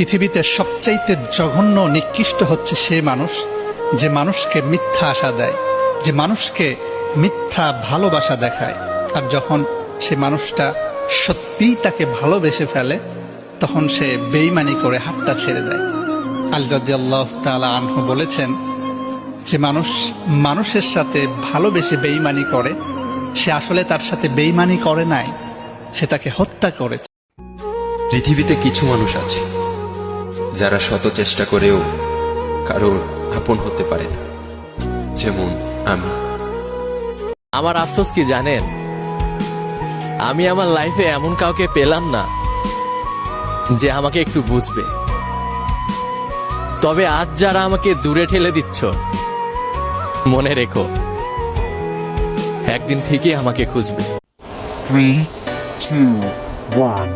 পৃথিবীতে সবচাইতে জঘন্য নিকৃষ্ট হচ্ছে সে মানুষ, যে মানুষকে মিথ্যা আশা দেয়, যে মানুষকে মিথ্যা ভালোবাসা দেখায়। আর যখন সে মানুষটা সত্যিই তাকে ভালোবেসে ফেলে, তখন সে বেইমানি করে হাতটা ছেড়ে দেয়। আলী রাদিয়াল্লাহু তাআলা আনহু বলেছেন, যে মানুষ মানুষের সাথে ভালোবেসে বেইমানি করে, সে আসলে তার সাথে বেইমানি করে নাই, সে তাকে হত্যা করেছে। পৃথিবীতে কিছু মানুষ আছে যারা শত চেষ্টা করেও কারোর আপন হতে পারে না। যেমন আমি। আমার আফসোস কি জানেন? আমি আমার লাইফে এমন কাউকে পেলাম না যে আমাকে একটু বুঝবে। তবে আজ যারা আমাকে দূরে ঠেলে দিচ্ছ মনে রেখো একদিন ঠিকই আমাকে খুঁজবে। Three, two, one.